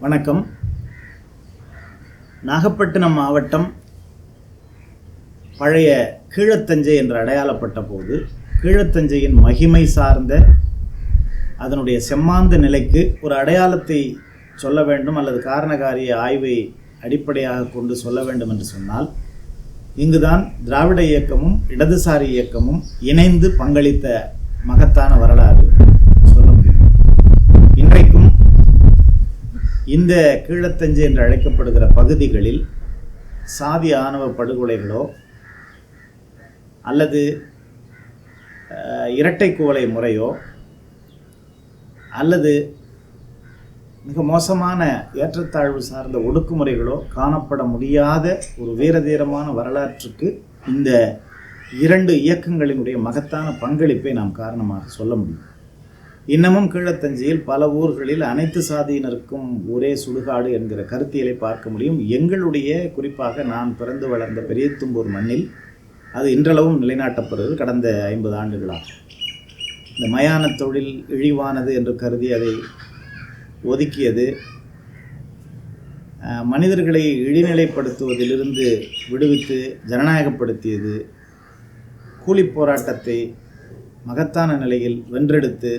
வணக்கம். நாகப்பட்டினம் மாவட்டம் பழைய கீழத்தஞ்சை என்று அடையாளப்பட்ட போது கீழத்தஞ்சையின் மகிமை சார்ந்த அதனுடைய செம்மாந்த நிலைக்கு ஒரு அடையாளத்தை சொல்ல வேண்டும் அல்லது காரணகாரிய ஆய்வை அடிப்படையாக கொண்டு சொல்ல வேண்டும் என்று சொன்னால் இங்குதான் திராவிட இயக்கமும் இடதுசாரி இயக்கமும் இணைந்து பங்களித்த மகத்தான வரலாறு சொல்ல முடியும் இன்றைக்கும் இந்த கீழத்தஞ்சு என்று அழைக்கப்படுகிற பகுதிகளில் சாதி ஆணவ படுகொலைகளோ அல்லது இரட்டை குவளை முறையோ அல்லது மிக மோசமான ஏற்றத்தாழ்வு சார்ந்த ஒடுக்குமுறைகளோ காணப்பட முடியாத ஒரு வீரதீரமான வரலாற்றுக்கு இந்த இரண்டு இயக்கங்களினுடைய மகத்தான பங்களிப்பை நாம் காரணமாக சொல்ல முடியும். இன்னமும் கீழத்தஞ்சையில் பல ஊர்களில் அனைத்து சாதியினருக்கும் ஒரே சுடுகாடு என்கிற கருத்தியலை பார்க்க முடியும். எங்களுடைய குறிப்பாக நான் பிறந்து வளர்ந்த பெரியத்தும்பூர் மண்ணில் அது இன்றளவும் நிலைநாட்டப்படுகிறது கடந்த ஐம்பது ஆண்டுகளாக. இந்த மயான தொழில் இழிவானது என்று கருதி அதை ஒதுக்கியது மனிதர்களை இழிநிலைப்படுத்துவதிலிருந்து விடுவித்து ஜனநாயகப்படுத்தியது கூலிப் போராட்டத்தை மகத்தான நிலையில் வென்றெடுத்து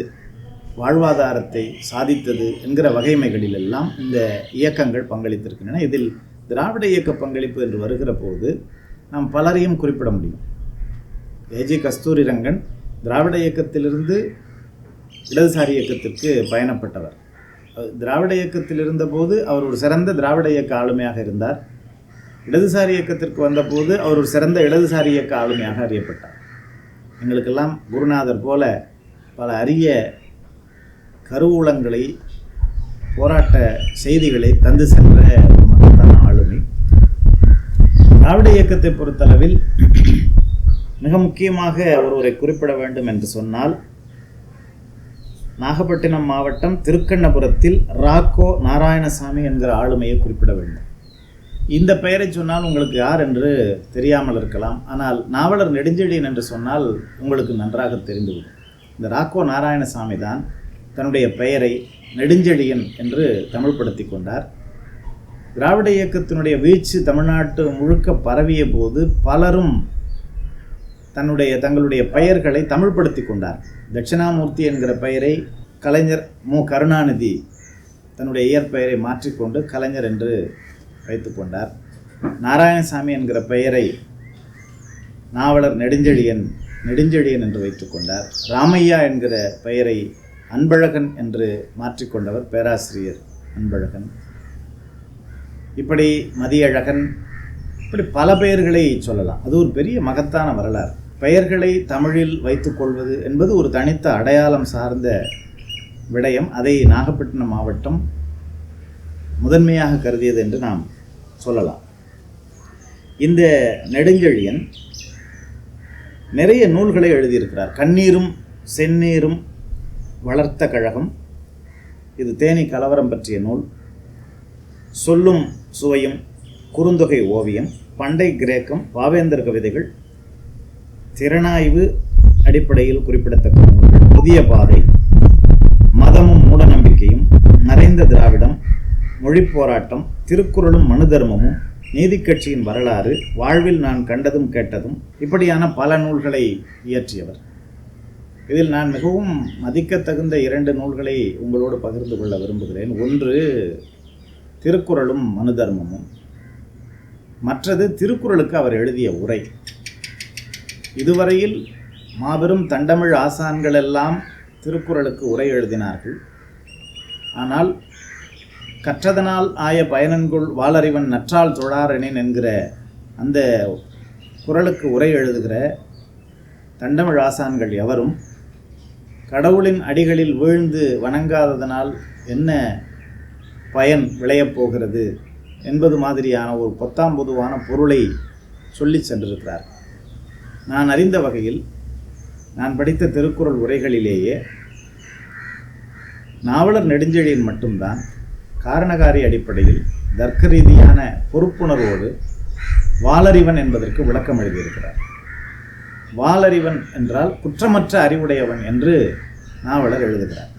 வாழ்வாதாரத்தை சாதித்தது என்கிற வகைமைகளில் எல்லாம் இந்த இயக்கங்கள் பங்களித்திருக்கின்றன. இதில் திராவிட இயக்க பங்களிப்பு என்று வருகிற போது நாம் பலரையும் குறிப்பிட முடியும். ஏஜி கஸ்தூரிரங்கன் திராவிட இயக்கத்திலிருந்து இடதுசாரி இயக்கத்திற்கு பயணப்பட்டவர். திராவிட இயக்கத்தில் இருந்தபோது அவர் ஒரு சிறந்த திராவிட இயக்க ஆளுமையாக இருந்தார். இடதுசாரி இயக்கத்திற்கு வந்தபோது அவர் ஒரு சிறந்த இடதுசாரி இயக்க ஆளுமையாக அறியப்பட்டார். எங்களுக்கெல்லாம் குருநாதர் போல பல அரிய கருவூலங்களை போராட்ட செய்திகளை தந்து சென்ற ஒரு மகத்தான ஆளுமை. திராவிட இயக்கத்தை பொறுத்தளவில் மிக முக்கியமாக ஒருவரை குறிப்பிட வேண்டும் என்று சொன்னால் நாகப்பட்டினம் மாவட்டம் திருக்கண்ணபுரத்தில் ராக்கோ நாராயணசாமி என்கிற ஆளுமையை குறிப்பிட வேண்டும். இந்த பெயரை சொன்னால் உங்களுக்கு யார் என்று தெரியாமல் இருக்கலாம். ஆனால் நாவலர் நெடுஞ்செழியன் என்று சொன்னால் உங்களுக்கு நன்றாக தெரிந்துவிடும். இந்த ராக்கோ நாராயணசாமி தான் தன்னுடைய பெயரை நெடுஞ்செழியன் என்று தமிழ்படுத்தி கொண்டார். திராவிட இயக்கத்தினுடைய வீழ்ச்சி தமிழ்நாட்டு முழுக்க பரவிய போது பலரும் தன்னுடைய தங்களுடைய பெயர்களை தமிழ்படுத்தி கொண்டார். தட்சிணாமூர்த்தி என்கிற பெயரை கலைஞர் மு. கருணாநிதி தன்னுடைய இயற்பெயரை மாற்றிக்கொண்டு கலைஞர் என்று வைத்துக்கொண்டார் நாராயணசாமி என்கிற பெயரை நாவலர் நெடுஞ்செழியன் நெடுஞ்செழியன் என்று வைத்துக்கொண்டார் ராமையா என்கிற பெயரை அன்பழகன் என்று மாற்றிக்கொண்டவர் பேராசிரியர் அன்பழகன். இப்படி மதியழகன் இப்படி பல பெயர்களை சொல்லலாம். அது ஒரு பெரிய மகத்தான வரலாறு. பெயர்களை தமிழில் வைத்துக்கொள்வது என்பது ஒரு தனித்த அடையாளம் சார்ந்த விடயம். அதை நாகப்பட்டினம் மாவட்டம் முதன்மையாக கருதியது என்று நாம் சொல்லலாம். இந்த நெடுஞ்செழியன் நிறைய நூல்களை எழுதியிருக்கிறார். கண்ணீரும் செந்நீரும் வளர்த்த கழகம். இது தேனி கலவரம் பற்றிய நூல். சொல்லும் சுவையும் குறுந்தொகை ஓவியம். பண்டை கிரேக்கம் பாவேந்தர் கவிதைகள். திறனாய்வு அடிப்படையில் குறிப்பிடத்தக்க நூல்கள். புதிய பாதை. மதமும் மூடநம்பிக்கையும். மறைந்த திராவிடம். மொழிப் போராட்டம். திருக்குறளும் மனு தர்மமும். நீதிக்கட்சியின் வரலாறு. வாழ்வில் நான் கண்டதும் கேட்டதும். இப்படியான பல நூல்களை இயற்றியவர். இதில் நான் மிகவும் மதிக்கத்தகுந்த இரண்டு நூல்களை உங்களோடு பகிர்ந்து கொள்ள விரும்புகிறேன். ஒன்று திருக்குறளும் மனு தர்மமும். மற்றது திருக்குறளுக்கு அவர் எழுதிய உரை. இதுவரையில் மாபெரும் தண்டமிழ் ஆசான்கள் எல்லாம் திருக்குறளுக்கு உரை எழுதினார்கள். ஆனால் கற்றதனால் ஆய பயனன்குள் வாளறிவன் நற்றால் தொழாரெனின் என்கிற அந்த குறளுக்கு உரை எழுதுகிற தண்டமிழ் ஆசான்கள் எவரும் கடவுளின் அடிகளில் வீழ்ந்து வணங்காததனால் என்ன பயன் விளையப் போகிறது என்பது மாதிரியான ஒரு பொத்தாம் பொதுவான பொருளை சொல்லி சென்றிருக்கிறார். நான் அறிந்த வகையில் நான் படித்த திருக்குறள் உரைகளிலேயே நாவலர் நெடுஞ்செழியன் மட்டும்தான் காரணகாரி அடிப்படையில் தர்க்க ரீதியான பொறுப்புணர்வோடு வாளறிவன் என்பதற்கு விளக்கம் எழுதியிருக்கிறார். வாளறிவன் என்றால் குற்றமற்ற அறிவுடையவன் என்று நாவலர் எழுதுகிறார்.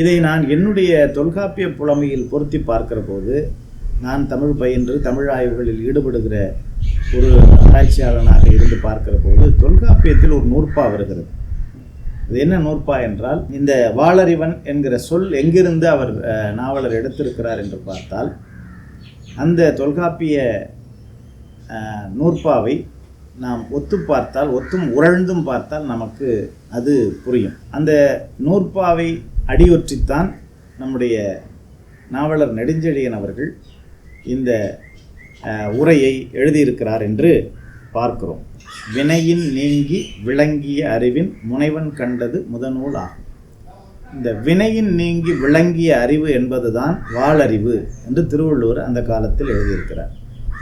இதை நான் என்னுடைய தொல்காப்பிய புலமையில் பொருத்தி பார்க்கிற போது நான் தமிழ் பயின்று தமிழ் ஆய்வுகளில் ஈடுபடுகிற ஒரு ஆராய்ச்சியாளனாக இருந்து பார்க்கிற போது தொல்காப்பியத்தில் ஒரு நூற்பா வருகிறது. இது என்ன நூற்பா என்றால் இந்த வாளறிவன் என்கிற சொல் எங்கிருந்து அவர் நாவலர் எடுத்திருக்கிறார் என்று பார்த்தால் அந்த தொல்காப்பிய நூற்பாவை நாம் ஒத்து பார்த்தால் ஒத்தும் உரழ்ந்தும் பார்த்தால் நமக்கு அது புரியும். அந்த நூற்பாவை அடியொற்றித்தான் நம்முடைய நாவலர் நெடுஞ்செழியன் அவர்கள் இந்த உரையை எழுதியிருக்கிறார் என்று பார்க்கிறோம். வினையின் நீங்கி விளங்கிய அறிவின் முனைவன் கண்டது முதநூல் ஆகும். இந்த வினையின் நீங்கி விளங்கிய அறிவு என்பதுதான் வாழறிவு என்று திருவள்ளுவர் அந்த காலத்தில் எழுதியிருக்கிறார்.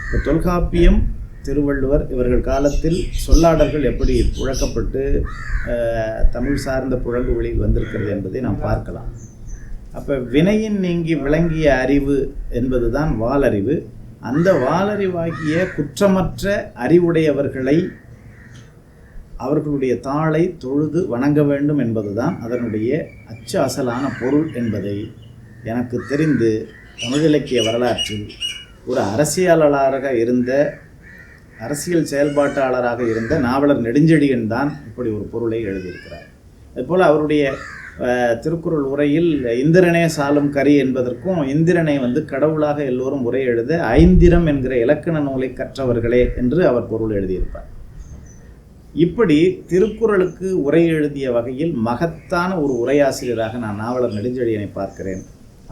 இப்போ தொல்காப்பியம் திருவள்ளுவர் இவர்கள் காலத்தில் சொல்லாடல்கள் எப்படி புழக்கப்பட்டு தமிழ் சார்ந்த புழங்கு வழியில் வந்திருக்கிறது என்பதை நாம் பார்க்கலாம். அப்போ வினையின் நீங்கி விளங்கிய அறிவு என்பதுதான் வாலறிவு. அந்த வாலறிவாகிய குற்றமற்ற அறிவுடையவர்களை அவர்களுடைய தாளை தொழுது வணங்க வேண்டும் என்பதுதான் அதனுடைய அச்சு அசலான பொருள் என்பதை எனக்கு தெரிந்து தமிழ் இலக்கிய வரலாற்றில் ஒரு அரசியலாளராக இருந்த அரசியல் செயல்பாட்டாளராக இருந்த நாவலர் நெடுஞ்செழியன் தான் இப்படி ஒரு பொருளை எழுதியிருக்கிறார். அதுபோல் அவருடைய திருக்குறள் உரையில் இந்திரனே சாலும் கரி என்பதற்கும் இந்திரனை வந்து கடவுளாக எல்லோரும் உரை எழுத ஐந்திரம் என்கிற இலக்கண நூலை கற்றவர்களே என்று அவர் பொருள் எழுதியிருப்பார். இப்படி திருக்குறளுக்கு உரை எழுதிய வகையில் மகத்தான ஒரு உரையாசிரியராக நான் நாவலர் நெடுஞ்செழியனை பார்க்கிறேன்.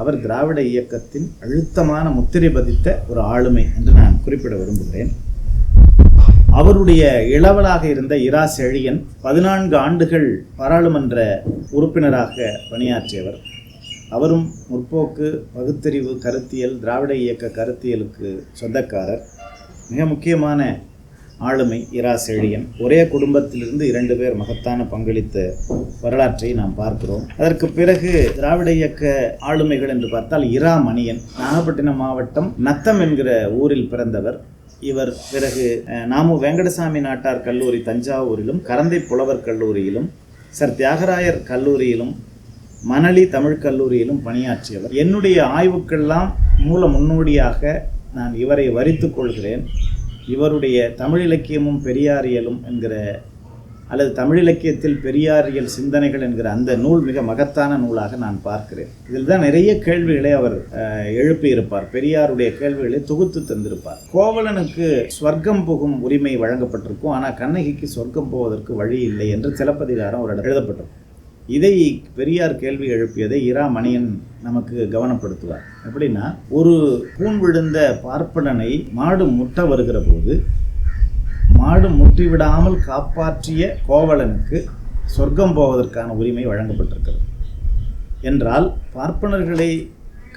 அவர் திராவிட இயக்கத்தின் அழுத்தமான முத்திரை பதித்த ஒரு ஆளுமை என்று நான் குறிப்பிட விரும்புகிறேன். அவருடைய இளவலாக இருந்த இரா செழியன் பதினான்கு ஆண்டுகள் பாராளுமன்ற உறுப்பினராக பணியாற்றியவர். அவரும் முற்போக்கு பகுத்தறிவு கருத்தியல் திராவிட இயக்க கருத்தியலுக்கு சொந்தக்காரர். மிக முக்கியமான ஆளுமை இரா செழியன். ஒரே குடும்பத்திலிருந்து இரண்டு பேர் மகத்தான பங்களித்த வரலாற்றை நாம் பார்க்கிறோம். அதற்கு பிறகு திராவிட இயக்க ஆளுமைகள் என்று பார்த்தால் இரா மணியன். நாகப்பட்டினம் மாவட்டம் நத்தம் என்கிற ஊரில் பிறந்தவர். இவர் பிறகு நாமு வெங்கடசாமி நாட்டார் கல்லூரி தஞ்சாவூரிலும் கரந்தை புலவர் கல்லூரியிலும் சர் தியாகராயர் கல்லூரியிலும் மணலி தமிழ் கல்லூரியிலும் பணியாற்றியவர். என்னுடைய ஆய்வுக்கெல்லாம் மூல முன்னோடியாக நான் இவரை வரித்து கொள்கிறேன். இவருடைய தமிழ் இலக்கியமும் பெரியாரியலும் என்கிற அல்லது தமிழ் இலக்கியத்தில் பெரியாரியல் சிந்தனைகள் என்கிற அந்த நூல் மிக மகத்தான நூலாக நான் பார்க்கிறேன். இதில் தான் நிறைய கேள்விகளை அவர் எழுப்பியிருப்பார். பெரியாருடைய கேள்விகளை தொகுத்து தந்திருப்பார். கோவலனுக்கு ஸ்வர்க்கம் புகும் உரிமை வழங்கப்பட்டிருக்கும். ஆனால் கண்ணகிக்கு சொர்க்கம் போவதற்கு வழி இல்லை என்று சிலப்பதிகாரம் ஒரு இடத்துல எழுதப்பட்டிருக்கும். இதை பெரியார் கேள்வி எழுப்பியதை இரா மணியன் நமக்கு கவனப்படுத்துவார். எப்படின்னா ஒரு கூன் விழுந்த பார்ப்பனனை மாடு முட்ட வருகிற போது மாடு முட்டி விடாமல் காப்பாற்றிய கோவலனுக்கு சொர்க்கம் போவதற்கான உரிமை வழங்கப்பட்டிருக்கிறது. என்றால் பார்ப்பனர்களை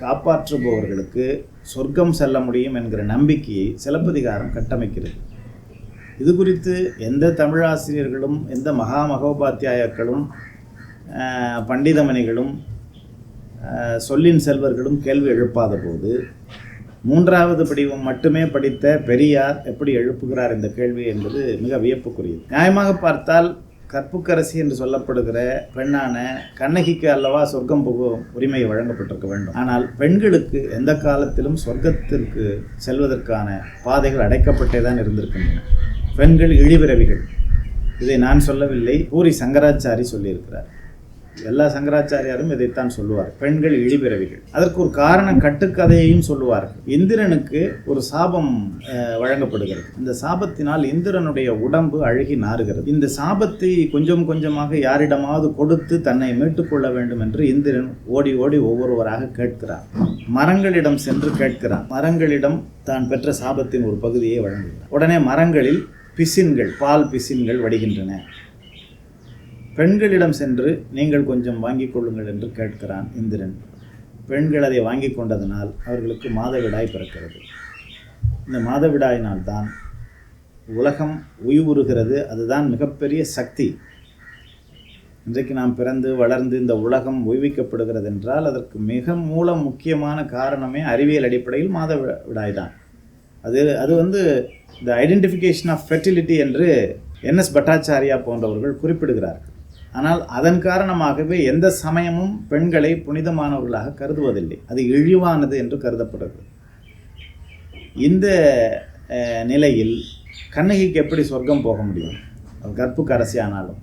காப்பாற்றுபவர்களுக்கு சொர்க்கம் செல்ல முடியும் என்கிற நம்பிக்கையை சிலப்பதிகாரம் கட்டமைக்கிறது. இது குறித்து எந்த தமிழாசிரியர்களும் எந்த மகா மகோபாத்தியாயக்களும் பண்டிதமணிகளும் சொல்லின் செல்வர்களும் கேள்வி எழுப்பாத போது மூன்றாவது படிவம் மட்டுமே படித்த பெரியார் எப்படி எழுப்புகிறார் இந்த கேள்வி என்பது மிக வியப்புக்குரியது. நியாயமாக பார்த்தால் கற்புக்கரசி என்று சொல்லப்படுகிற பெண்ணான கண்ணகிக்கு அல்லவா சொர்க்கம் புகும் உரிமை வழங்கப்பட்டிருக்க வேண்டும். ஆனால் பெண்களுக்கு எந்த காலத்திலும் சொர்க்கத்திற்கு செல்வதற்கான பாதைகள் அடைக்கப்பட்டே தான் இருந்திருக்கின்றன. பெண்கள் இழிபிறவிகள். இதை நான் சொல்லவில்லை. பூரி சங்கராச்சாரி சொல்லியிருக்கிறார். எல்லா சங்கராச்சாரியாரும் இதைத்தான் சொல்லுவார். பெண்கள் இழிபிறவிகள். அதற்கு ஒரு காரணம் கட்டுக்கதையையும் சொல்லுவார். இந்திரனுக்கு ஒரு சாபம் வழங்கப்படுகிறது. இந்த சாபத்தினால் இந்திரனுடைய உடம்பு அழுகி நாறுகிறது. இந்த சாபத்தை கொஞ்சம் கொஞ்சமாக யாரிடமாவது கொடுத்து தன்னை மீட்டுக்கொள்ள வேண்டும் என்று இந்திரன் ஓடி ஓடி ஒவ்வொருவராக கேட்கிறார். மரங்களிடம் சென்று கேட்கிறான் மரங்களிடம் தான் பெற்ற சாபத்தின் ஒரு பகுதியை வழங்குகிறார். உடனே மரங்களில் பிசின்கள் பால் பிசின்கள் வடிகின்றன. பெண்களிடம் சென்று நீங்கள் கொஞ்சம் வாங்கிக் கொள்ளுங்கள் என்று கேட்கிறான் இந்திரன். பெண்கள் அதை வாங்கி கொண்டதனால் அவர்களுக்கு மாதவிடாய் பிறக்கிறது. இந்த மாதவிடாயினால் தான் உலகம் உய்வுறுகிறது. அதுதான் மிகப்பெரிய சக்தி. இன்றைக்கு நாம் பிறந்து வளர்ந்து இந்த உலகம் உய்விக்கப்படுகிறது என்றால் அதற்கு மிக மூல முக்கியமான காரணமே அறிவியல் அடிப்படையில் மாதவிடாய் தான் அது அது வந்து இந்த ஐடென்டிஃபிகேஷன் ஆஃப் ஃபெர்டிலிட்டி என்று என் எஸ் பட்டாச்சாரியா போன்றவர்கள் குறிப்பிடுகிறார்கள். ஆனால் அதன் காரணமாகவே எந்த சமயமும் பெண்களை புனிதமானவர்களாக கருதுவதில்லை. அது இழிவானது என்று கருதப்படுகிறது இந்த நிலையில் கண்ணகிக்கு எப்படி சொர்க்கம் போக முடியும்? கற்புக்கு அரசி ஆனாலும்.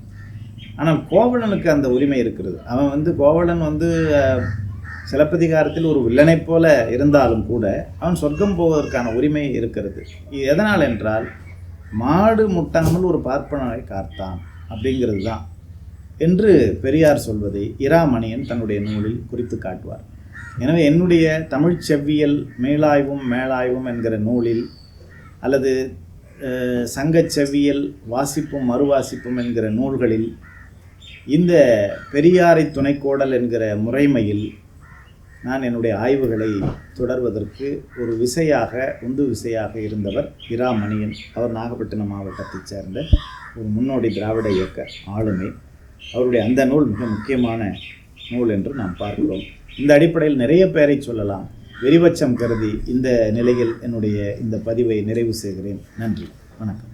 ஆனால் கோவலனுக்கு அந்த உரிமை இருக்கிறது. அவன் வந்து கோவலன் வந்து சிலப்பதிகாரத்தில் ஒரு வில்லனைப் போல இருந்தாலும் கூட அவன் சொர்க்கம் போவதற்கான உரிமை இருக்கிறது. எதனால் என்றால் மாடு முட்டாமல் ஒரு பார்ப்பனரை காத்தான் அப்படிங்கிறது தான். என்று பெரியார் சொல்வதை இராமணியன் தன்னுடைய நூலில் குறித்து காட்டுவார். எனவே என்னுடைய தமிழ்ச் செவ்வியல் மேலாய்வும் மேலாய்வும் என்கிற நூலில் அல்லது சங்க செவ்வியல் வாசிப்பும் மறுவாசிப்பும் என்கிற நூல்களில் இந்த பெரியாரை துணைக்கோடல் என்கிற முறைமையில் நான் என்னுடைய ஆய்வுகளை தொடர்வதற்கு ஒரு விசையாக உந்து விசையாக இருந்தவர் இராமணியன். அவர் நாகப்பட்டினம் மாவட்டத்தைச் சேர்ந்த ஒரு முன்னோடி திராவிட இயக்க ஆளுமை. அவருடைய அந்த நூல் மிக முக்கியமான நூல் என்று நாம் பார்க்கிறோம். இந்த அடிப்படையில் நிறைய பேரை சொல்லலாம். வெறிவச்சம் கருதி இந்த நிலையில் என்னுடைய இந்த பதிவை நிறைவு செய்கிறேன். நன்றி. வணக்கம்.